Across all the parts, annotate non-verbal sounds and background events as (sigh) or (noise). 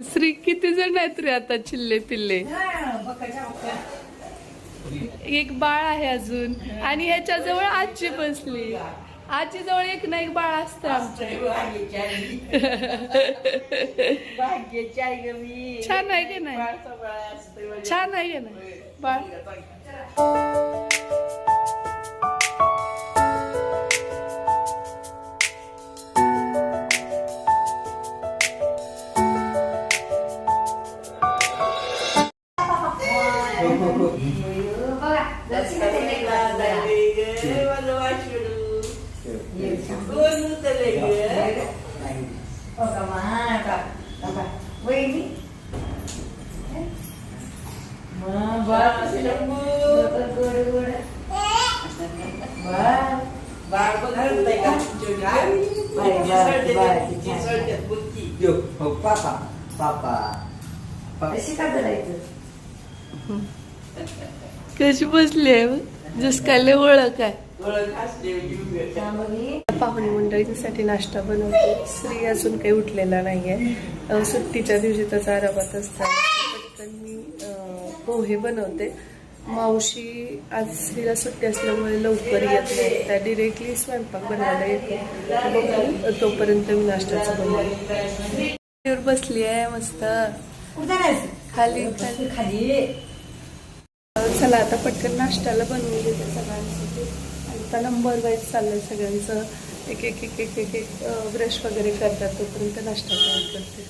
श्री किती जण आहेत रे आता चिल्ले पिल्ले? एक बाळ आहे अजून. आणि ह्याच्या जवळ आजी बसली. आजी जवळ एक ना एक बाळ असतं आमच्या छान आहे की नाही? छान आहे की नाही? बाळ. Papa, papa. कशी का करायचं कशी बसली आहे? जस काय ओळख आहे पाहुणे मंडळींसाठी नाश्ता बनवते. स्त्री अजून काही उठलेला नाहीये. सुट्टीच्या दिवशी त्याचा आरामात असताना पटकन मी पोहे बनवते. मावशी आज स्त्रीला सुट्टी असल्यामुळे लवकर येत नाही. त्या डिरेक्टली स्वयंपाक बनवायला येते. बघू तोपर्यंत मी नाश्त्याचं बनवते. बसली आहे मस्त. खाली खाली. चला आता पटकन नाश्त्याला बनवून देते सगळ्यांसाठी. आणि आता नंबर वाईज चाललंय सगळ्यांचं. एक एक एक एक एक एक ब्रश वगैरे करतात तोपर्यंत नाश्ता तयार करते.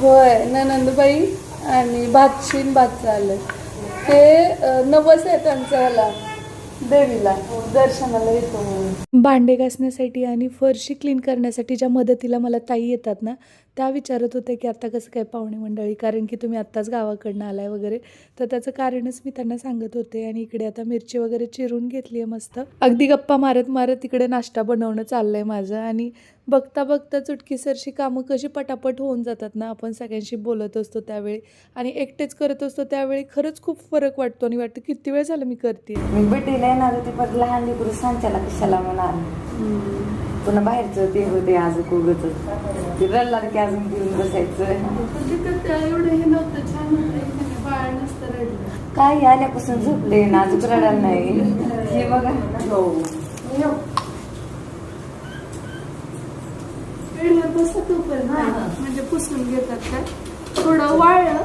होय. ननंदबाई? आणि भातशीन भात चाललंय ते नवस आहे त्यांचा ह्याला देवीला दर्शनाला येतो म्हणून. भांडे घासण्यासाठी आणि फरशी क्लीन करण्यासाठी ज्या मदतीला मला ताई येतात ना त्या विचारत होते की आता कसं काय पाहुणे मंडळी कारण की तुम्ही आत्ताच गावाकडनं आलाय वगैरे. तर त्याचं कारणच मी त्यांना सांगत होते आणि इकडे आता मिरची वगैरे चिरून घेतली आहे मस्त. अगदी गप्पा मारत मारत इकडे नाश्ता बनवणं चाललंय माझं आणि बघता बघता चुटकीसरशी कामं कशी पटापट होऊन जातात ना आपण सगळ्यांशी बोलत असतो त्यावेळी. आणि एकटेच करत असतो त्यावेळी खरंच खूप फरक वाटतो आणि वाटतं किती वेळ झालं मी करते मी भेटीला येणार होते पण लहान लेकरू सांच्याला कशाला म्हणाल पुन्हा बाहेरचं ते होते आज उगच ते रडला की अजून घेऊन बसायचं. एवढं हे नव्हतं छान बाळ नसतं रडलं. आल्यापासून झोपले ना अजून रडायला नाही. हे बघा. बसत तोपर्यंत म्हणजे पुसून घेतात का? थोडं वाळलं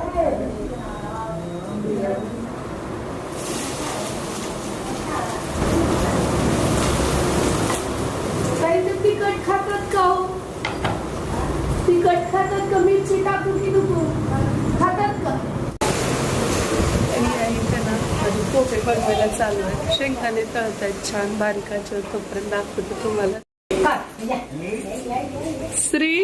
काही ते तिखट खातात का हो तिखट खातात का मिरची टाकून की नको खातात का आणि आई त्यांना माझे पोहे बनवायला चालू आहे. शेंगदाणे तळतायत छान बारीकाचे तोपर्यंत दाखवतो तुम्हाला. श्री?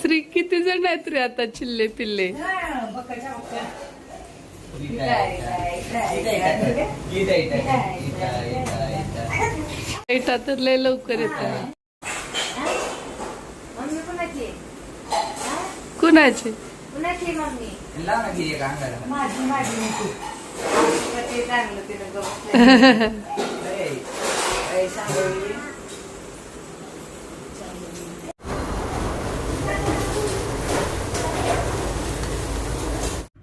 श्री किती जण आहेत रे आता चिल्ले पिल्ले? तर लय लवकर येतात मम्मी कुणाची कुणाचे. माझी (laughs) माझी नको ते चांगलं तिला गवत ए, ए, सांगोळी.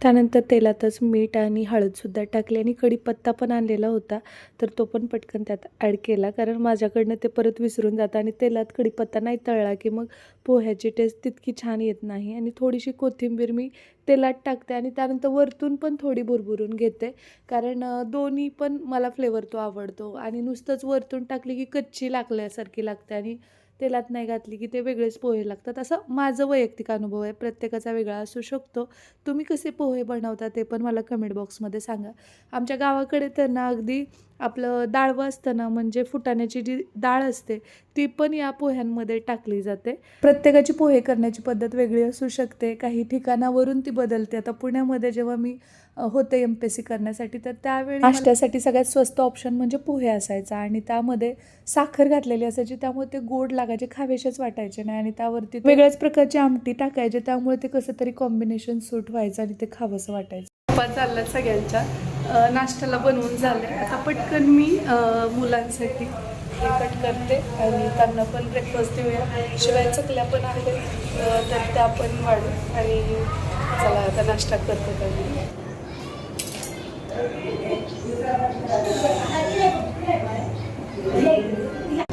त्यानंतर तेलातच मीठ आणि हळदसुद्धा टाकली आणि कढीपत्ता पण आणलेला होता. तर तो पण पटकन त्यात ॲड केला. कारण माझ्याकडनं ते परत विसरून जातं आणि तेलात कढीपत्ता नाही तळला की मग पोह्याची टेस्ट तितकी छान येत नाही. आणि थोडीशी कोथिंबीर मी तेलात टाकते आणि त्यानंतर वरतून पण थोडी भुरभुरून घेते. कारण दोन्ही पण मला फ्लेवर तो आवडतो. आणि नुसतंच वरतून टाकली की कच्ची लागल्यासारखी लागते आणि तेलात नाही घातली की ते वेगळेच पोहे लागतात. असं माझं वैयक्तिक अनुभव आहे. प्रत्येकाचा वेगळा असू शकतो. तुम्ही कसे पोहे बनवता ते पण मला कमेंट बॉक्समध्ये सांगा. आमच्या गावाकडे तर ना अगदी आपलं डाळवं असतं ना म्हणजे फुटाण्याची जी डाळ असते ती पण या पोह्यांमध्ये टाकली जाते. प्रत्येकाची पोहे करण्याची पद्धत वेगळी असू शकते. काही ठिकाणावरून ती बदलते. आता पुण्यामध्ये जेव्हा मी होते एम पी एस सी करण्यासाठी तर त्यावेळी नाश्त्यासाठी सगळ्यात स्वस्त ऑप्शन म्हणजे पोहे असायचा. आणि त्यामध्ये साखर घातलेली असायची. त्यामुळे ते गोड लागायचे खावेसेच वाटायचे नाही. आणि त्यावरती वेगळ्याच प्रकारची आमटी टाकायचे. त्यामुळे ते कसं तरी कॉम्बिनेशन सूट व्हायचं आणि ते खावंसं वाटायचं. चालला सगळ्यांच्या. नाश्त्याला बनवून झालं आता पटकन मी मुलांसाठी हे कट करते आणि त्यांना पण ब्रेकफास्ट देऊया. शिवाय चकल्या पण आहेत तर त्या पण वाढू आणि चला आता नाश्ता करते त्यांनी.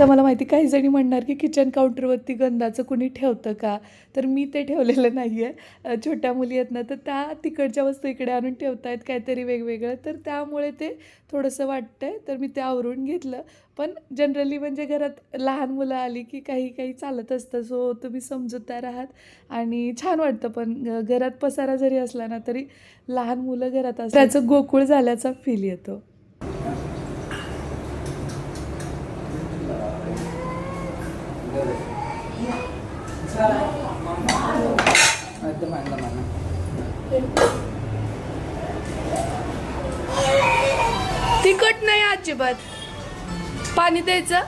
आता मला माहिती काही जणी म्हणणार की किचन काउंटरवरती गंधाचं कुणी ठेवतं का? तर मी ते ठेवलेलं नाही आहे छोट्या मुली आहेत ना तर त्या तिकडच्या वस्तू इकडे आणून ठेवतायत काहीतरी वेगवेगळं. तर त्यामुळे ते थोडंसं वाटतं आहे तर मी ते आवरून घेतलं. पण जनरली म्हणजे घरात लहान मुलं आली की काही काही चालत असतं. सो तुम्ही समजूतदार आहात आणि छान वाटतं. पण घरात पसारा जरी असला ना तरी लहान मुलं घरात असल्याचं त्याचं गोकुळ झाल्याचा फील येतो. तिखट नाही अजिबात. पाणी द्यायचं?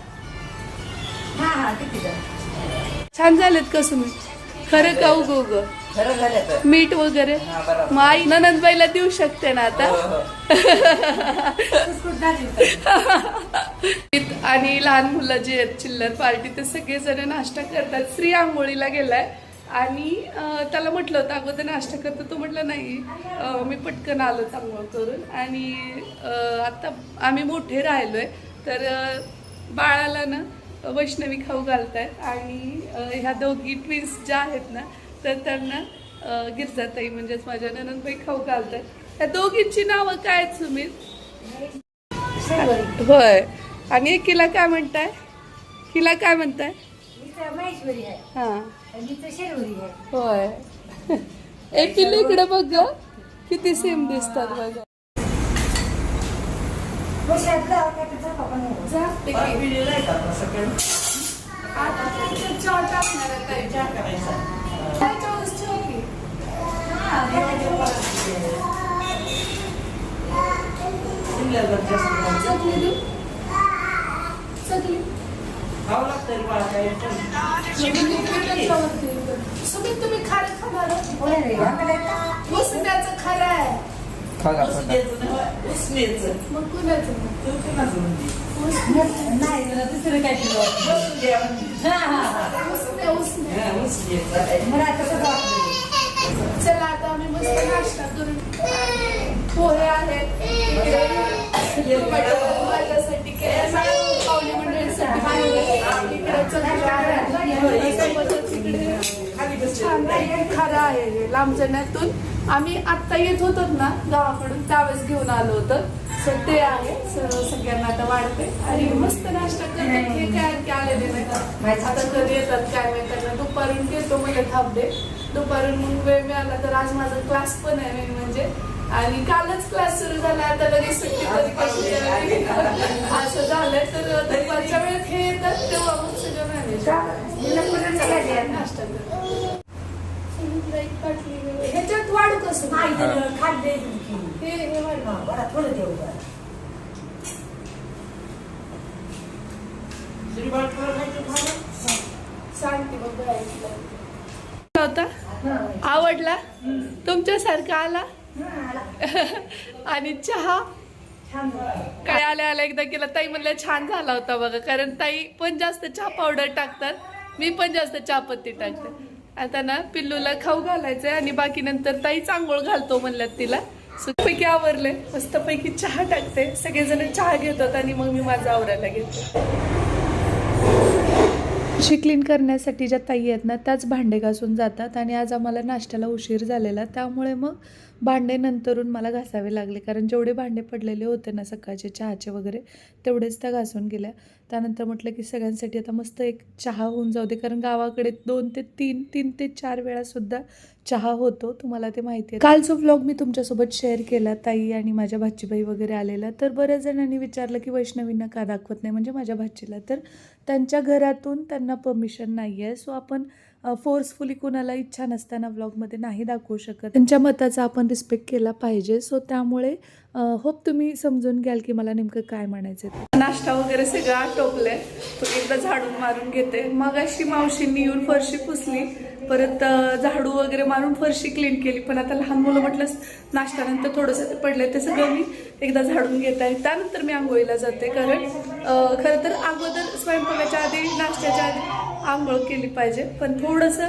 छान झालेत का तुम्ही खरं का उग उग? मीठ वगैरे. मग आई ननंदबाईला देऊ शकते ना आता? हो, हो. (laughs) आणि लहान मुलं जे आहेत चिल्लर पार्टी ते सगळेजण नाश्ता करतात. स्त्री आंघोळीला गेलाय. आणि त्याला म्हटलं होतं अगोदर नाश्ता करतो. तो म्हटलं नाही मी पटकन आलो आंघोळ करून. आणि आता आम्ही मोठे राहिलोय. तर बाळाला ना वैष्णवी खाऊ घालतायत. आणि ह्या दोघी ट्विन्स ज्या आहेत ना तर त्यांना गिरजाताई म्हणजेच माझ्या ननंदबाई खाऊ घालतात. ह्या दोघींची नावं काय आहेत सुमित? होय. आणि एकीला काय म्हणताय? हिला काय म्हणताय? महेश्वरी आहे. हा. आणि शर्वरी आहे. होय. एकीला इकडे बघ ग. किती सेम दिसतात बघा. व्हिडिओ खारं आहे न्यायचं. मग कुणाचं? नाही दुसरं काय कसं वाटलं चला आता आम्ही मस्त नाश्ता करून पोहे आहेत माझ्यासाठी पावली मंडळीसाठी छान आहे हे लांबजण्यातून आम्ही आत्ता येत होतो ना गावाकडून त्यावेळेस घेऊन आलो होतं. सो ते आहे. स- सगळ्यांना आता वाढते. आणि मस्त नाश्ता करतात. हे काय आणखी आलेले नाही. आता कधी येतात काय माहिती त्यांना दुपारून घेतो मला थाप दे दुपारून मग वेळ मिळाला तर आज माझा क्लास पण आहे मेन म्हणजे. आणि कालच क्लास सुरू झाला. आता लगेच सुट्टी तरी कशी? असं झालंय. तर दुपारच्या वेळेत हे येतात तेव्हा मग सगळं मॅनेज नाश्ता करतो. वाढू कसं हे. हे वाढू? सांगते बघ ऐकलं. होता? आवडला? तुमच्यासारखा आला? (laughs) आणि चहा? काय आल्या आल्या एकदा केला. ताई म्हणलं छान झाला होता बघा. कारण ताई पण जास्त चहा पावडर टाकतात. मी पण जास्त चहापत्ती टाकते. आता ना पिल्लूला खाऊ घालायचंय आणि बाकी नंतर ताई चांगोळ घालतो म्हणल्यात तिला. पैकी आवरले. मस्तपैकी चहा टाकते. सगळेजण चहा घेतात आणि मग मी माझा आवरायला घेते. शी क्लीन करण्यासाठी ज्या ताई आहेत ना त्याच भांडे घासून जातात आणि आज आम्हाला नाश्त्याला उशीर झालेला. त्यामुळे मग भांडे नंतरून मला घासावे लागले. कारण जेवढे भांडे पडलेले होते ना सकाळचे चहाचे वगैरे तेवढेच त्या घासून गेल्या. त्यानंतर म्हटलं की सगळ्यांसाठी आता मस्त एक चहा होऊन जाऊ दे. कारण गावाकडे दोन ते तीन तीन ते चार वेळासुद्धा चहा होतो. तुम्हाला ते माहिती आहे. कालचा व्लॉग मी तुमच्यासोबत शेअर केला ताई आणि माझ्या भाचीबाई वगैरे आलेला. तर बऱ्याच जणांनी विचारलं की वैष्णवींना का दाखवत नाही? म्हणजे माझ्या भाचीला. तर त्यांच्या घरातून त्यांना परमिशन नाही आहे सो आपण फोर्सफुली कुणाला इच्छा नसताना व्लॉगमध्ये नाही दाखवू शकत. त्यांच्या मताचा आपण रिस्पेक्ट केला पाहिजे. सो त्यामुळे होप तुम्ही समजून घ्याल की मला नेमकं काय म्हणायचं आहे नाश्ता वगैरे सगळं आटोपलंय. तो एकदा झाडून मारून घेते. मग अशी मावशींनी येऊन फरशी पुसली. परत झाडू वगैरे मारून फरशी क्लीन केली. पण आता लहान मुलं म्हटलं नाश्त्यानंतर थोडंसं ते पडलंय. ते सगळं मी एकदा झाडून घेत आहे. त्यानंतर मी आंघोळीला जाते. कारण खरं तर अगोदर स्वयंपाकाच्या आधी नाश्त्याच्या आधी आंघोळ केली पाहिजे. पण थोडंसं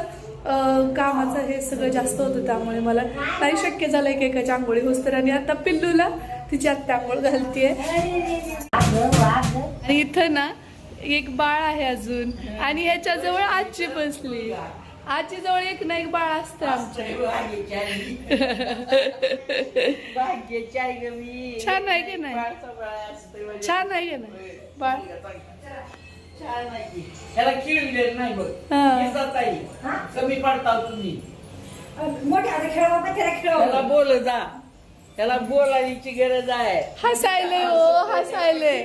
कामाचं हे सगळं जास्त होतं त्यामुळे मला नाही शक्य झालं एकेकाच्या आंघोळी होस तर आणि आता पिल्लूला तिची आत्या आंघोळ घालतीये. आणि इथं ना एक बाळ आहे अजून. आणि ह्याच्याजवळ आजी बसली. आजी जवळ एक ना एक बाळ असतं आमच्या. छान आहे की नाही. छान आहे की नाही? बाळ. त्याला नाही बघ. हा. आई. कमी तुम्ही. मोठ्या खेळवा त्याला त्याला बोल जा. त्याला बोलायची गरज आहे. हसायले हो हसायले.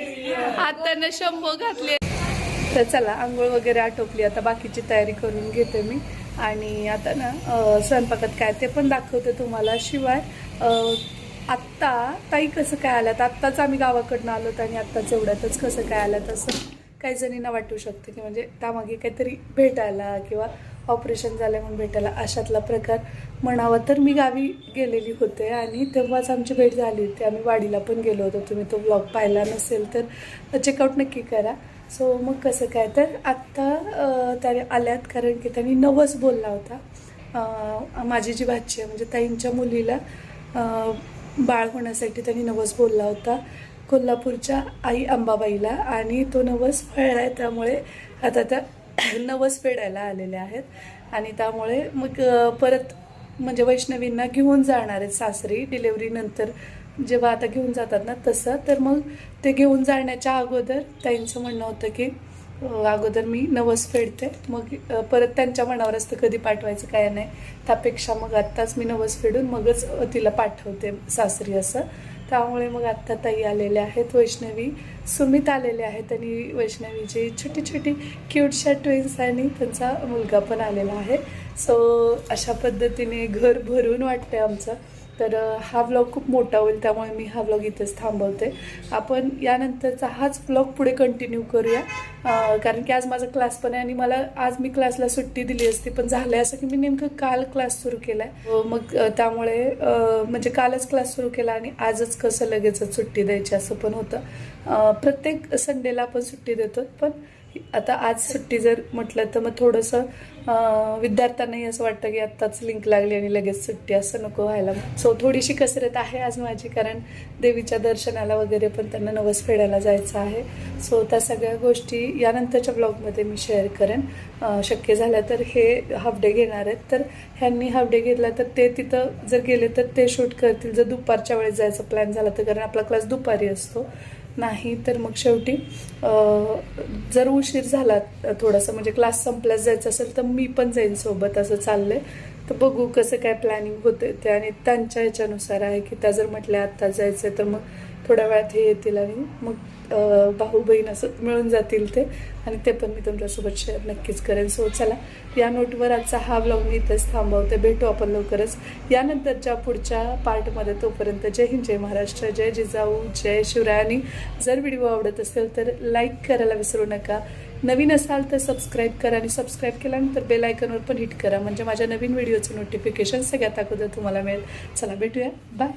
हाताने शंभो घातले. तर चला आंघोळ वगैरे आटोपली. आता बाकीची तयारी करून घेते मी. आणि आता ना अं, स्वयंपाकात काय ते पण दाखवते तुम्हाला. शिवाय अं, आत्ता ताई कसं काय आल्यात? आत्ताच आम्ही गावाकडनं आलोत आणि आत्ताच एवढ्यातच कसं काय आल्यात असं? काही जणींना वाटू शकतं की म्हणजे त्यामागे काहीतरी भेटायला किंवा ऑपरेशन झालं म्हणून भेटायला अशातला प्रकार म्हणावा. तर मी गावी गेलेली होते आणि तेव्हाच आमची भेट झाली होती. आम्ही वाडीला पण गेलो होतो. तुम्ही तो ब्लॉग पाहिला नसेल तर चेकआउट नक्की करा. सो मग कसं काय? तर आत्ता त्याने आल्यात कारण की त्यांनी नवस बोलला होता. माझी जी भाची आहे म्हणजे ताईंच्या मुलीला बाळ होण्यासाठी त्यांनी नवस बोलला होता. कोल्हापूरच्या आई अंबाबाईला आणि तो नवस फळला आहे त्यामुळे आता त्या (coughs) नवस फेडायला आलेल्या आहेत. आणि त्यामुळे मग परत म्हणजे वैष्णवींना घेऊन जाणार आहेत सासरी डिलेवरीनंतर जेव्हा आता घेऊन जातात ना तसं तर मग ते घेऊन जाण्याच्या अगोदर त्यांचं म्हणणं होतं की अगोदर मी नवस फेडते. मग परत त्यांच्या मनावर असतं कधी पाठवायचं काय नाही. त्यापेक्षा मग आत्ताच मी नवस फेडून मगच तिला पाठवते सासरी असं. त्यामुळे मग आत्ता ताई आलेल्या आहेत वैष्णवी. सुमित आलेले आहेत आणि वैष्णवीची छोटी छोटी क्यूटशा ट्विन्स आणि त्यांचा मुलगा पण आलेला आहे. सो अशा पद्धतीने घर भरून वाटतंय आमचं. तर हा व्लॉग खूप मोठा होईल त्यामुळे मी हा व्लॉग इथेच थांबवते. आपण यानंतरचा हाच व्लॉग पुढे कंटिन्यू करूया. कारण की आज माझा क्लास पण आहे आणि मला आज मी क्लासला सुट्टी दिली असती पण झालं असं की मी नेमकं काल क्लास सुरू केला आहे हो, मग त्यामुळे म्हणजे कालच क्लास सुरू केला आणि आजच कसं लगेचच सुट्टी द्यायची असं पण होतं. प्रत्येक संडेला आपण सुट्टी देतो पण आता आज सुट्टी जर म्हटलं तर मग थोडंसं विद्यार्थ्यांनाही असं वाटतं की आत्ताच लिंक लागली आणि लगेच सुट्टी असं नको व्हायला. सो थोडीशी कसरत आहे आज माझी कारण देवीच्या दर्शनाला वगैरे पण त्यांना नवस फेडायला जायचं आहे. सो त्या सगळ्या गोष्टी यानंतरच्या ब्लॉगमध्ये मी शेअर करेन. शक्य झालं तर हे हाफ डे घेणार आहेत. तर ह्यांनी हाफ डे घेतला तर ते तिथं जर गेले तर ते शूट करतील. जर दुपारच्या वेळेस जायचा प्लॅन झाला तर कारण आपला क्लास दुपारी असतो. नाही तर मग शेवटी जर उशीर झाला थोडासा म्हणजे क्लास संपल्यास जायचं असेल तर मी पण जाईन सोबत असं चाललंय. तर बघू कसं काय प्लॅनिंग होते ते. आणि त्यांच्या ह्याच्यानुसार आहे की त्या जर म्हटल्या आत्ता जायचं तर मग थोड्या वेळात हे येतील आणि मग भाऊ बहीण असं मिळून जातील ते. आणि ते पण मी तुमच्यासोबत शेअर नक्कीच करेन. सो चला या नोटवर आजचा हा ब्लॉग मी इथंच थांबवते. भेटू आपण लवकरच. यानंतरच्या पुढच्या पार्टमध्ये तोपर्यंत जय हिंद जय महाराष्ट्र जय जिजाऊ जय शिवरायानी. जर व्हिडिओ आवडत असेल तर लाईक करायला विसरू नका. नवीन असाल तर सबस्क्राईब करा आणि सबस्क्राईब केल्यानंतर बेल आयकॉनवर पण हिट करा. म्हणजे माझ्या नवीन व्हिडिओचं नोटिफिकेशन सगळ्यात अगोदर तुम्हाला मिळेल. चला भेटूया. बाय